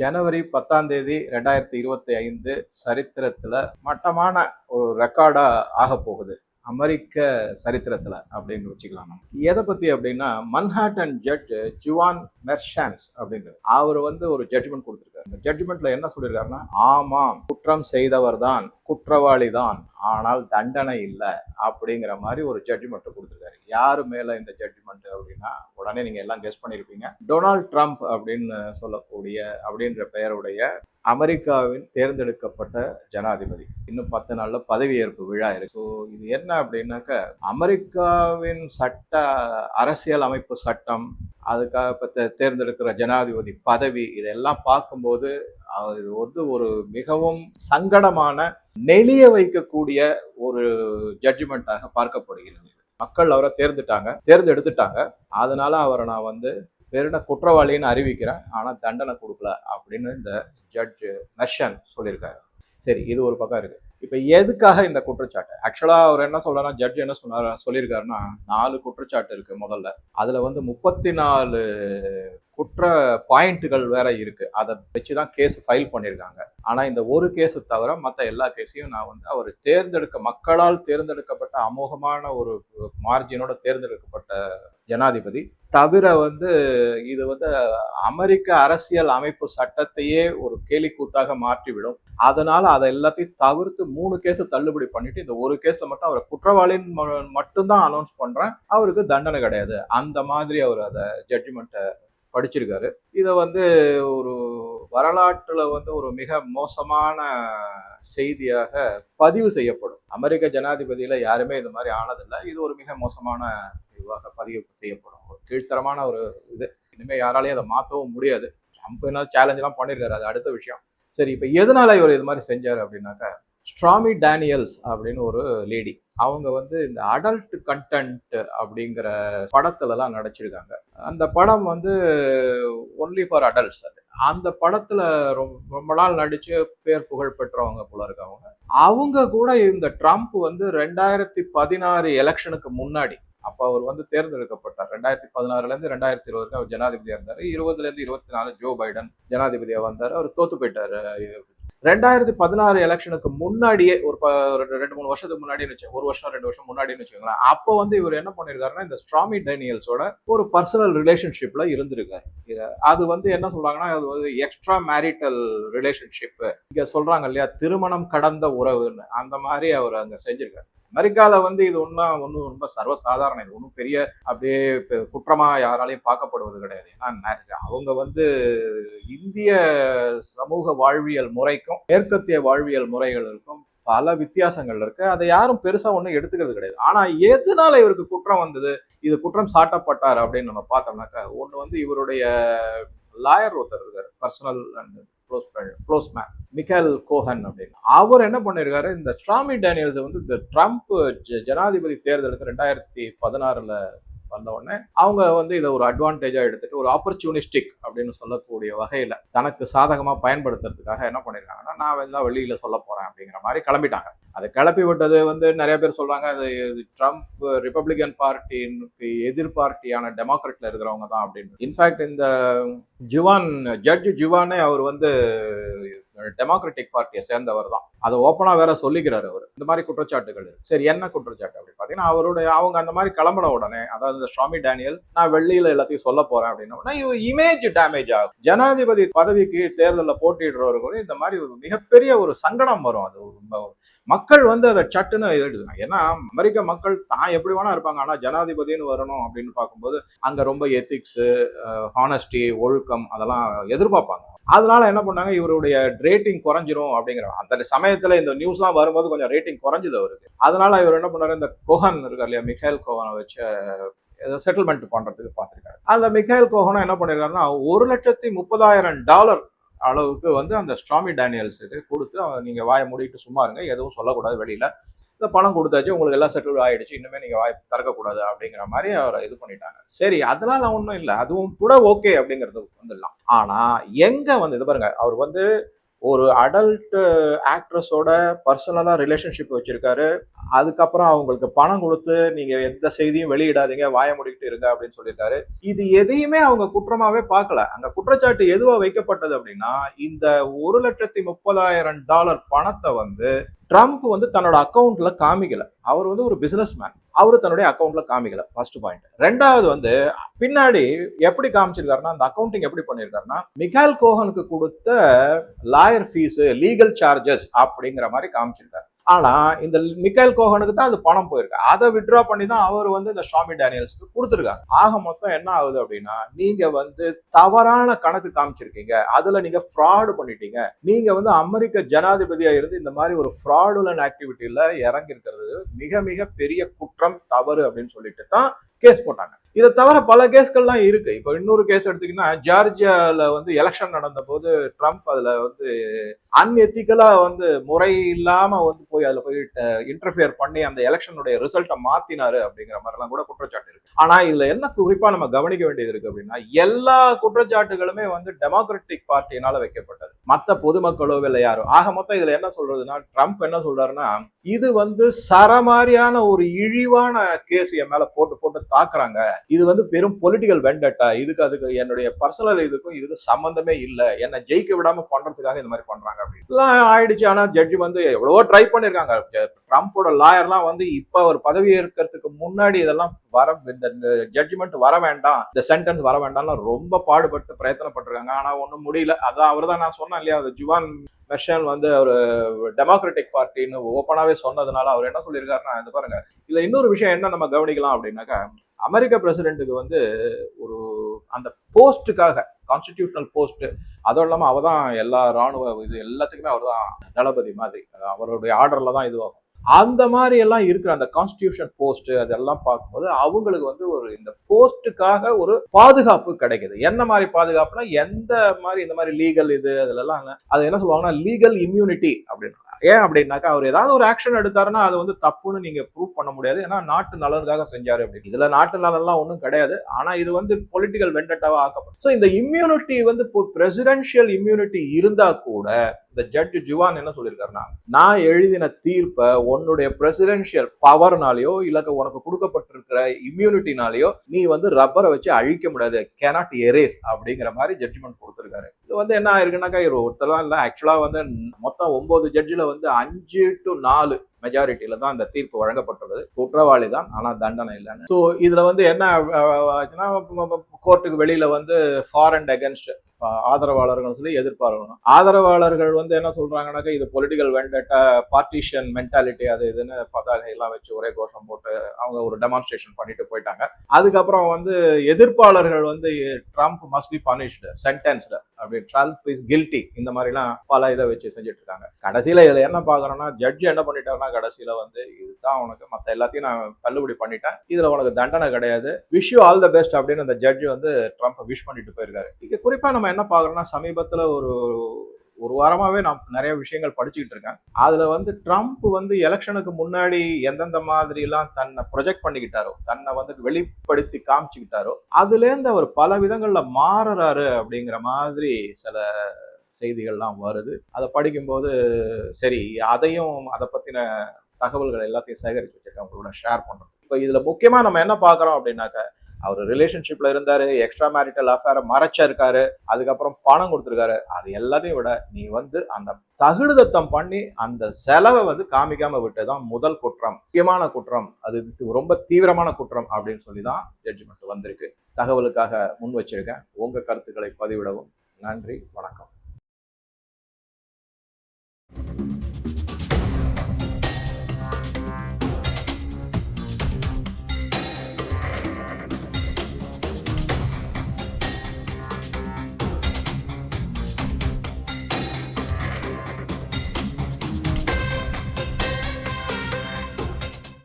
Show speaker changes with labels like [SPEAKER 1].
[SPEAKER 1] ஜனவரி பத்தாம் தேதி ரெண்டாயிரத்தி இருபத்தி ஐந்து சரித்திரத்தில் மட்டமான ஒரு ரெக்கார்டாக ஆக போகுது. அமெரிக்க சரித்திரத்தில் அப்படின்னு வச்சுக்கலாம்? நம்ம எதை பற்றி அப்படின்னா மன்ஹாட்டன் ஜட்ஜ் ஜுவான் மெர்ஷான்ஸ் அப்படின்றது அவர் வந்து ஒரு ஜட்ஜ்மெண்ட் கொடுத்துருக்காரு. இந்த ஜட்ஜ்மெண்ட்ல என்ன சொல்லியிருக்காருன்னா ஆமாம் குற்றம் செய்தவர் தான் குற்றவாளி தான் ஆனால் தண்டனை இல்லை அப்படிங்கிற மாதிரி ஒரு ஜட்ஜ்மெண்ட் கொடுத்துருக்காரு. யார் மேலே இந்த ஜட்ஜ்மெண்ட் அப்படின்னா உடனே நீங்கள் எல்லாம் கெஸ் பண்ணியிருப்பீங்க டொனால்ட் ட்ரம்ப் அப்படின்னு சொல்லக்கூடிய அப்படின்ற பெயருடைய அமெரிக்காவின் தேர்ந்தெடுக்கப்பட்ட ஜனாதிபதி. இன்னும் பத்து நாள்ல பதவியேற்பு விழா இருக்கு. ஸோ இது என்ன அப்படின்னாக்க அமெரிக்காவின் சட்ட அரசியல் அமைப்பு சட்டம் அதுக்காக இப்போ தேர்ந்தெடுக்கிற ஜனாதிபதி பதவி இதெல்லாம் பார்க்கும்போது இது வந்து ஒரு மிகவும் சங்கடமான நெளிய வைக்கக்கூடிய ஒரு ஜட்ஜ்மெண்ட்டாக பார்க்கப்படுகிறது. மக்கள் அவரை தேர்ந்துட்டாங்க தேர்ந்தெடுத்துட்டாங்க. அதனால அவரை நான் வந்து பெருன குற்றவாளின்னு அறிவிக்கிறேன் ஆனால் தண்டனை கொடுக்கல அப்படின்னு இந்த ஜட்ஜ் நஷன் சொல்லியிருக்காரு. சரி இது ஒரு பக்கம் இருக்கு. இப்போ எதுக்காக இந்த குற்றச்சாட்டு? ஆக்சுவலாக அவர் என்ன சொல்றாருன்னா ஜட்ஜ் என்ன சொன்னார் சொல்லியிருக்காருன்னா நாலு குற்றச்சாட்டு இருக்கு முதல்ல. அதில் வந்து முப்பத்தி நாலு குற்ற பாயிண்ட்டுகள் வேற இருக்கு. அதை வச்சு தான் கேஸ் ஃபைல் பண்ணியிருக்காங்க ஆனால் இந்த ஒரு கேஸ் தவிர மற்ற எல்லா கேஸையும் நான் வந்து அவர் தேர்ந்தெடுக்க மக்களால் தேர்ந்தெடுக்கப்பட்ட அமோகமான ஒரு மார்ஜினோட தேர்ந்தெடுக்கப்பட்ட ஜனாதிபதி. தவிர வந்து இது வந்து அமெரிக்க அரசியல் அமைப்பு சட்டத்தையே ஒரு கேலிக்கூத்தாக மாற்றிவிடும். அதனால அதை எல்லாத்தையும் தவிர்த்து மூணு கேஸ் தள்ளுபடி பண்ணிட்டு இந்த ஒரு கேஸ்ல மட்டும் அவரை குற்றவாளின்னு ம- மட்டும்தான் அனௌன்ஸ் பண்றேன். அவருக்கு தண்டனை கிடையாது. அந்த மாதிரி அவர் அதை ஜட்ஜ்மெண்ட்டை படிச்சிருக்காரு. இதை வந்து ஒரு வரலாற்றில் வந்து ஒரு மிக மோசமான செய்தியாக பதிவு செய்யப்படும். அமெரிக்க ஜனாதிபதியில் யாருமே இது மாதிரி ஆனதில்லை. இது ஒரு மிக மோசமான இதுவாக பதிவு செய்யப்படும். ஒரு கீழ்த்தரமான ஒரு இது. இனிமேல் யாராலையும் அதை மாற்றவும் முடியாது. ட்ரம்ப் என்ன சேலஞ்செலாம் பண்ணியிருக்காரு அது அடுத்த விஷயம். சரி இப்போ எதனால இவர் இது மாதிரி செஞ்சார் அப்படின்னாக்கா ஸ்ட்ராமி டேனியல்ஸ் அப்படின்னு ஒரு லேடி அவங்க வந்து இந்த அடல்ட் கண்டென்ட் அப்படிங்கிற படத்துலலாம் நடிச்சிருக்காங்க. அந்த படம் வந்து ஒன்லி ஃபார் அடல்ட்ஸ் அது. அந்த படத்துல ரொம்ப ரொம்ப நாள் நடிச்சு பேர் புகழ் பெற்றவங்க போல இருக்கவங்க அவங்க. கூட இந்த ட்ரம்ப் வந்து ரெண்டாயிரத்தி பதினாறு எலெக்ஷனுக்கு முன்னாடி அப்ப அவர் வந்து தேர்ந்தெடுக்கப்பட்டார். ரெண்டாயிரத்தி பதினாறுல இருந்து ரெண்டாயிரத்தி இருபதுக்கு அவர் ஜனாதிபதியா இருந்தாரு. இருபதுல இருந்து இருபத்தி நாலு ஜோ பைடன் ஜனாதிபதியா வந்தாரு. அவர் தோத்து போயிட்டாரு. ரெண்டாயிரத்தி பதினாறு எலெக்ஷனுக்கு முன்னாடியே ஒரு ப- ரெண்டு மூணு வருஷத்துக்கு முன்னாடி வச்சு ஒரு வருஷம் ரெண்டு வருஷம் முன்னாடின்னு வச்சுக்கோங்களேன். அப்போ வந்து இவர் என்ன பண்ணிருக்காருன்னா இந்த ஸ்ட்ராமி டேனியல்ஸோட ஒரு பர்சனல் ரிலேஷன்ஷிப்ல இருந்திருக்காரு. அது வந்து என்ன சொல்றாங்கன்னா அது வந்து எக்ஸ்ட்ரா மேரிட்டல் ரிலேஷன்ஷிப் இங்க சொல்றாங்க இல்லையா திருமணம் கடந்த உறவுன்னு. அந்த மாதிரி அவர் அங்க செஞ்சிருக்காரு. அமெரிக்கால வந்து இது ஒன்றும் ஒன்றும் ரொம்ப சர்வசாதாரணம் இது ஒன்றும் பெரிய அப்படியே பெ- குற்றமா யாராலையும் பார்க்கப்படுவது கிடையாது. ஏன்னா அவங்க வந்து இந்திய சமூக வாழ்வியல் முறைக்கும் மேற்கத்திய வாழ்வியல் முறைகளுக்கும் பல வித்தியாசங்கள் இருக்கு. அதை யாரும் பெருசா ஒன்றும் எடுத்துக்கிறது கிடையாது. ஆனா எதனால இவருக்கு குற்றம் வந்தது? இது குற்றம் சாட்டப்பட்டார் அப்படின்னு நம்ம பார்த்தோம்னாக்கா ஒன்று வந்து இவருடைய லாயர் ஒருத்தர் இருக்கார் personal and close close man. Michael Cohen அப்படின்னு. அவர் என்ன பண்ணியிருக்காரு இந்த ஸ்ட்ராமி டேனியல்ஸ் வந்து இந்த ட்ரம்ப் ஜ- ஜனாதிபதி தேர்தலுக்கு ரெண்டாயிரத்தி பதினாறுல வந்த உடனே அவங்க வந்து இதை ஒரு அட்வான்டேஜா எடுத்துட்டு ஒரு ஆப்பர்ச்சுனிஸ்டிக் அப்படின்னு சொல்லக்கூடிய வகையில தனக்கு சாதகமா பயன்படுத்துறதுக்காக என்ன பண்ணிருக்காங்கன்னா நான் வந்து வெளியில சொல்ல போறேன் அப்படிங்கிற மாதிரி கிளம்பிட்டாங்க. அதை கிளப்பி விட்டது வந்து நிறைய பேர் சொல்றாங்க அது இது ட்ரம்ப் ரிப்பப்ளிகன் பார்ட்டினுக்கு எதிர் பார்ட்டியான டெமோக்ராட்ல இருக்கிறவங்க தான் அப்படின்னு. இன்ஃபேக்ட் இந்த ஜுவான் ஜட்ஜ் ஜுவானே அவர் வந்து டெமோக்ராட்டிக் பார்ட்டியை சேர்ந்தவர் தான். அதை ஓப்பனாக வேற சொல்லிக்கிறாரு அவர். இந்த மாதிரி குற்றச்சாட்டுகள் சரி என்ன குற்றச்சாட்டு அப்படின்னு பார்த்தீங்கன்னா அவருடைய அவங்க அந்த மாதிரி கிளம்பின உடனே அதாவது இந்த ஸ்வாமி டேனியல் நான் வெள்ளியில எல்லாத்தையும் சொல்ல போறேன் அப்படின்னா இவர் இமேஜ் டேமேஜ் ஆகும். ஜனாதிபதி பதவிக்கு தேர்தலில் போட்டியிடுறவர்களுக்கு இந்த மாதிரி ஒரு மிகப்பெரிய ஒரு சங்கடம் வரும். அது மக்கள் வந்து அதை சட்டுன்னு எடுத்துக்காங்க ஏன்னா அமெரிக்க மக்கள் தான் எப்படி வேணா இருப்பாங்க. ஆனால் ஜனாதிபதின்னு வரணும் அப்படின்னு பார்க்கும்போது அங்கே ரொம்ப எத்திக்ஸு ஹானஸ்டி ஒழுக்கம் அதெல்லாம் எதிர்பார்ப்பாங்க. அதனால என்ன பண்ணாங்க? இவருடைய ரேட்டிங் குறைஞ்சிரும் அப்படிங்கிற அந்த சமயம் சமயத்துல இந்த நியூஸ்லாம் வரும்போது கொஞ்சம் ரேட்டிங் குறைஞ்சது அவருக்கு. அதனால இவர் என்ன பண்ணாரு? இந்த கோஹன் இருக்கார் இல்லையா மிகேல் கோஹனை வச்சு ஏதோ செட்டில்மெண்ட் பண்றதுக்கு பார்த்துருக்காரு. அந்த மிகேல் கோஹனும் என்ன பண்ணிருக்காருன்னா ஒரு லட்சத்தி முப்பதாயிரம் டாலர் அளவுக்கு வந்து அந்த ஸ்ட்ராமி டேனியல்ஸுக்கு கொடுத்து அவன் நீங்க வாயை மூடிட்டு சும்மா இருங்க எதுவும் சொல்லக்கூடாது வெளியில. இந்த பணம் கொடுத்தாச்சு உங்களுக்கு எல்லாம் செட்டில் ஆயிடுச்சு இன்னுமே நீங்க வாய் திறக்கக்கூடாது அப்படிங்கிற மாதிரி அவரை இது பண்ணிட்டாங்க. சரி அதனால ஒன்றும் இல்லை அதுவும் கூட ஓகே அப்படிங்கிறது வந்துடலாம். ஆனா எங்க வந்து இது பாருங்க அவர் வந்து ஒரு அடல்ட் ஆக்ட்ரஸோட பர்சனலாக ரிலேஷன்ஷிப் வச்சுருக்காரு. அதுக்கப்புறம் அவங்களுக்கு பணம் கொடுத்து நீங்கள் எந்த செய்தியும் வெளியிடாதீங்க வாய முடிக்கிட்டு இருங்க அப்படின்னு சொல்லியிருக்காரு இது எதையுமே அவங்க குற்றமாகவே பார்க்கல. அந்த குற்றச்சாட்டு எதுவாக வைக்கப்பட்டது அப்படின்னா இந்த ஒரு லட்சத்தி முப்பதாயிரம் டாலர் பணத்தை வந்து ட்ரம்ப் வந்து தன்னோட அக்கௌண்ட்டில் காமிக்கல. அவர் வந்து ஒரு பிஸ்னஸ் மேன் அவரு தன்னுடைய அக்கௌண்ட்ல காமிக்கல ஃபர்ஸ்ட் பாயிண்ட் ரெண்டாவது வந்து பின்னாடி எப்படி காமிச்சிருக்காருன்னா அந்த அக்கௌண்டிங் எப்படி பண்ணியிருக்காருன்னா மிகால் கோஹனுக்கு கொடுத்த லாயர் ஃபீஸு லீகல் சார்ஜஸ் அப்படிங்கிற மாதிரி காமிச்சிருக்காரு. ஆனா இந்த மிக்கைல் கோகனுக்கு தான் அது பணம் போயிருக்கு. அதை வித்ட்ரா பண்ணி தான் அவர் வந்து இந்த ஷாமி டேனியல்ஸ்க்கு கொடுத்துருக்காங்க ஆக மொத்தம் என்ன ஆகுது அப்படின்னா நீங்க வந்து தவறான கணக்கு காமிச்சிருக்கீங்க. அதுல நீங்க ஃப்ராடு பண்ணிட்டீங்க. நீங்க வந்து அமெரிக்க ஜனாதிபதியா இருந்து இந்த மாதிரி ஒரு ஃப்ராடுலன் ஆக்டிவிட்டியில இறங்கி இருக்கிறது மிக மிக பெரிய குற்றம் தவறு அப்படின்னு சொல்லிட்டு தான் கேஸ் போட்டாங்க. இதை தவிர பல கேஸ்கள்லாம் இருக்கு. இப்போ இன்னொரு கேஸ் எடுத்தீங்கன்னா ஜார்ஜியாவில் வந்து எலெக்ஷன் நடந்த போது ட்ரம்ப் அதில் வந்து அன்எத்திக்கலாக வந்து முறை இல்லாமல் வந்து போய் அதில் போய் இன்டர்ஃபியர் பண்ணி அந்த எலெக்ஷனுடைய ரிசல்ட்டை மாத்தினாரு அப்படிங்கிற மாதிரிலாம் கூட குற்றச்சாட்டு இருக்கு. ஆனால் இதில் என்ன குறிப்பாக நம்ம கவனிக்க வேண்டியது இருக்கு அப்படின்னா எல்லா குற்றச்சாட்டுகளுமே வந்து டெமோக்ராட்டிக் பார்ட்டியினால வைக்கப்பட்டது. மற்ற பொதுமக்களோ இல்லை யாரோ. ஆக மொத்தம் இதில் என்ன சொல்றதுன்னா ட்ரம்ப் என்ன சொல்றாருன்னா இது வந்து சரமாரியான ஒரு இழிவான கேஸ் என் மேல போட்டு போட்டு தாக்குறாங்க. இது வந்து பெரும் பொலிட்டிக்கல் வெண்டட்டா இதுக்கு அதுக்கு என்னுடைய பர்சனல் இதுக்கும் இதுக்கு சம்பந்தமே இல்லை. என்னை ஜெயிக்க விடாம பண்றதுக்காக இந்த மாதிரி பண்றாங்க அப்படின்னு. ஆயிடுச்சு. ஆனா ஜட்ஜி வந்து எவ்வளவோ ட்ரை பண்ணிருக்காங்க ட்ரம்ப்போட லாயர்லாம் வந்து இப்ப ஒரு பதவி ஏற்கிறதுக்கு முன்னாடி இதெல்லாம் வர இந்த ஜட்ஜ்மெண்ட் வர வேண்டாம். இந்த சென்டென்ஸ் வர வேண்டாம்லாம் ரொம்ப பாடுபட்டு பிரயத்தனப்பட்டிருக்காங்க. ஆனா ஒன்றும் முடியல. அதான் அவர் தான் நான் சொன்னேன் இல்லையா? அந்த ஜுவான் மெஷன் வந்து அவர் டெமோக்ராட்டிக் பார்ட்டின்னு ஓப்பனாகவே சொன்னதுனால அவர் என்ன சொல்லியிருக்காருன்னா இந்த பாருங்க இதில் இன்னொரு விஷயம் என்ன நம்ம கவனிக்கலாம் அப்படின்னாக்கா அமெரிக்க பிரசிடென்ட்டுக்கு வந்து ஒரு அந்த போஸ்ட்டுக்காக கான்ஸ்டிடியூஷனல் போஸ்ட் அதுவும் இல்லாமல் அவ தான் எல்லா ராணுவ இது எல்லாத்துக்குமே அவர் தான் தளபதி மாதிரி. அவருடைய ஆர்டரில் தான் இதுவாகும். அந்த மாதிரி எல்லாம் இருக்கிற அந்த கான்ஸ்டியூஷன் போஸ்ட் அதெல்லாம் பார்க்கும்போது அவங்களுக்கு வந்து ஒரு இந்த போஸ்ட்டுக்காக ஒரு பாதுகாப்பு கிடைக்குது. என்ன மாதிரி பாதுகாப்புனா எந்த மாதிரி இந்த மாதிரி லீகல் இது அதுலலாம் அது என்ன சொல்லுவாங்கன்னா லீகல் இம்யூனிட்டி அப்படின்னு ஏன் அப்படின்னாக்கா அவர் ஏதாவது ஒரு ஆக்ஷன் எடுத்தாருன்னா அது வந்து தப்புன்னு நீங்க ப்ரூவ் பண்ண முடியாது. ஏன்னா நாட்டு நலனுக்காக செஞ்சாரு அப்படின்னு. இதுல நாட்டு நலன்லாம் ஒன்றும் கிடையாது. ஆனா இது வந்து பொலிட்டிக்கல் வெண்டட்டாவா ஆக்கப்படும். ஸோ இந்த இம்யூனிட்டி வந்து பிரசிடென்ஷியல் இம்யூனிட்டி இருந்தா கூட இந்த ஜட்ஜ் ஜுவான் என்ன சொல்லியிருக்காருன்னா நான் எழுதின தீர்ப்பை உன்னுடைய பிரசிடென்ஷியல் பவர்னாலேயோ இல்ல உனக்கு கொடுக்கப்பட்டிருக்கிற இம்யூனிட்டினாலேயோ நீ வந்து ரப்பரை வச்சு அழிக்க முடியாது. கேனாட் எரேஸ் அப்படிங்கிற மாதிரி ஜட்ஜ்மெண்ட் கொடுத்துருக்காரு. வந்து என்ன ஆயிருக்குன்னாக்கா ஒருத்தர் இல்லை. ஆக்சுவலாக வந்து மொத்தம் ஒம்பது ஜட்ஜில் வந்து அஞ்சு டு நாலு மெஜாரிட்டியில தான் இந்த தீர்ப்பு வழங்கப்பட்டுள்ளது. குற்றவாளி தான் ஆனால் தண்டனை இல்லைன்னு. ஸோ இதுல வந்து என்ன ஆச்சுன்னா கோர்ட்டுக்கு வெளியில வந்து ஃபார் அண்ட் அகேன்ஸ்ட் ஆதரவாளர்கள் சொல்லி எதிர்பார்க்கணும். ஆதரவாளர்கள் வந்து என்ன சொல்றாங்கன்னாக்கா இது பொலிட்டிக்கல் வெண்டட்டா பார்ட்டிஷன் மென்டாலிட்டி அது இதுன்னு பதாகை எல்லாம் வச்சு ஒரே கோஷம் போட்டு அவங்க ஒரு டெமான்ஸ்ட்ரேஷன் பண்ணிட்டு போயிட்டாங்க. அதுக்கப்புறம் வந்து எதிர்ப்பாளர்கள் வந்து Trump must be punished sentenced அப்படி ட்ரம்ப் இஸ் கில்ட்டி இந்த மாதிரிலாம் பல இதை வச்சு செஞ்சுட்டு இருக்காங்க. கடைசியில் இதில் என்ன பாக்குறோம்னா ஜட்ஜ் என்ன பண்ணிட்டாருன்னா கடைசியில வந்து இதுதான் உனக்கு. மத்த எல்லாத்தையும் நான் தள்ளுபடி பண்ணிட்டேன். இதுல உனக்கு தண்டனை கிடையாது. Wish you all the best அப்படின்னு அந்த ஜட்ஜ் வந்து ட்ரம்ப் விஷ் பண்ணிட்டு போயிருக்காரு. இங்க குறிப்பா நம்ம என்ன பாக்குறோம்னா சமீபத்துல ஒரு ஒரு வாரமாவே நான் நிறைய விஷயங்கள் படிச்சுக்கிட்டு இருக்கேன். அதுல வந்து ட்ரம்ப் வந்து எலெக்ஷனுக்கு முன்னாடி எந்தெந்த மாதிரி எல்லாம் தன்னை ப்ரொஜெக்ட் பண்ணிக்கிட்டாரோ தன்னை வந்து வெளிப்படுத்தி காமிச்சுக்கிட்டாரோ அதுலேருந்து அவர் பல விதங்கள்ல மாறுறாரு அப்படிங்கிற மாதிரி சில செய்திகள்லாம் வருது. அதை படிக்கும்போது சரி அதையும் அதை பற்றின தகவல்கள் எல்லாத்தையும் சேகரித்து வச்சுருக்கேன் உங்களோட ஷேர் பண்ணுறோம் இப்போ இதில் முக்கியமாக நம்ம என்ன பார்க்குறோம் அப்படின்னாக்க அவர் ரிலேஷன்ஷிப்பில் இருந்தார் எக்ஸ்ட்ரா மேரிட்டல் அஃபேரை மறைச்சிருக்காரு அதுக்கப்புறம் பணம் கொடுத்துருக்காரு அது எல்லாத்தையும் விட நீ வந்து அந்த தகுடுதத்தம் பண்ணி அந்த செலவை வந்து காமிக்காம விட்டதுதான் முதல் குற்றம். முக்கியமான குற்றம். அது ரொம்ப தீவிரமான குற்றம் அப்படின்னு சொல்லி தான் ஜட்ஜ்மெண்ட் வந்திருக்கு. தகவலுக்காக முன் வச்சிருக்கேன். உங்கள் கருத்துக்களை பதிவிடவும். நன்றி. வணக்கம். Thank you.